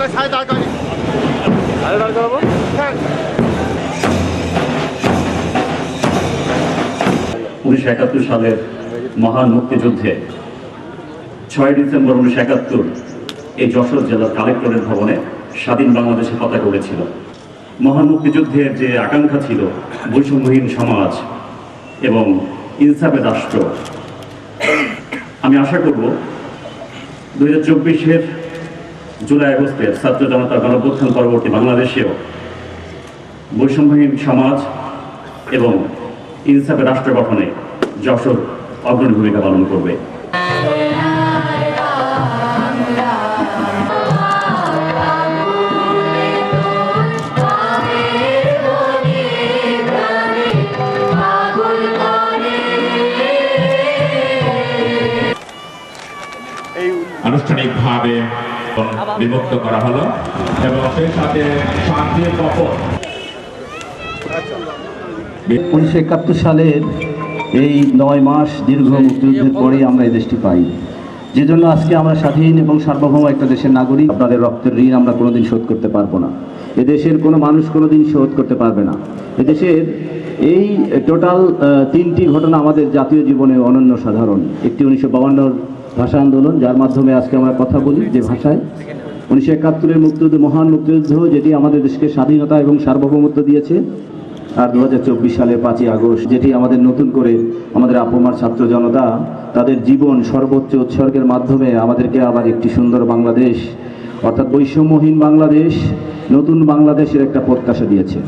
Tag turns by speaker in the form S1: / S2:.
S1: তাই সাড়ে দাঁড় করি।
S2: আরে দাঁড় করাবো
S1: হ্যাঁ।
S3: উনিশশো একাত্তর সালের মহান মুক্তিযুদ্ধে ছয় ডিসেম্বর উনিশশো একাত্তর এই যশোর জেলার কালেক্টরেট ভবনে স্বাধীন বাংলাদেশে পতাকা উড়েছিল। মহান মুক্তিযুদ্ধের যে আকাঙ্ক্ষা ছিল বৈষম্যহীন সমাজ এবং ইনসাফের রাষ্ট্র আমি আশা করব দু হাজার চব্বিশের জুলাই আগস্টের ছাত্র জনতা গণপ্রত্থান পরবর্তী বাংলাদেশেও বৈষম্যহীন সমাজ এবং ইনসাফের রাষ্ট্র গঠনে যশোর অগ্রণী ভূমিকা পালন করবে।
S4: আনুষ্ঠানিকভাবে বিমুক্ত করা হলো এবং সেই সাথে শান্তির
S5: উনিশশো একাত্তর সালের এই নয় মাস দীর্ঘ মুক্তিযুদ্ধের পরে আমরা এই দেশটি পাই। যে জন্য আজকে আমরা স্বাধীন এবং সার্বভৌম একটা দেশের নাগরিক আপনাদের রক্তের ঋণ আমরা কোনোদিন শোধ করতে পারব না। এদেশের কোনো মানুষ কোনোদিন শোধ করতে পারবে না। এদেশের এই টোটাল তিনটি ঘটনা আমাদের জাতীয় জীবনে অনন্য সাধারণ। একটি উনিশশো ভাষা আন্দোলন, যার মাধ্যমে আজকে আমরা কথা বলি যে ভাষায়। উনিশশো একাত্তরের মুক্তিযুদ্ধ, মহান মুক্তিযুদ্ধ, যেটি আমাদের দেশকে স্বাধীনতা এবং সার্বভৌমত্ব দিয়েছে। আর দু হাজার চব্বিশ সালের পাঁচই আগস্ট, যেটি আমাদের নতুন করে আমাদের আপমার ছাত্র জনতা তাদের জীবন সর্বোচ্চ উৎসর্গের মাধ্যমে আমাদেরকে আবার একটি সুন্দর বাংলাদেশ, অর্থাৎ বৈষম্যহীন বাংলাদেশ, নতুন বাংলাদেশের একটা প্রত্যাশা দিয়েছে।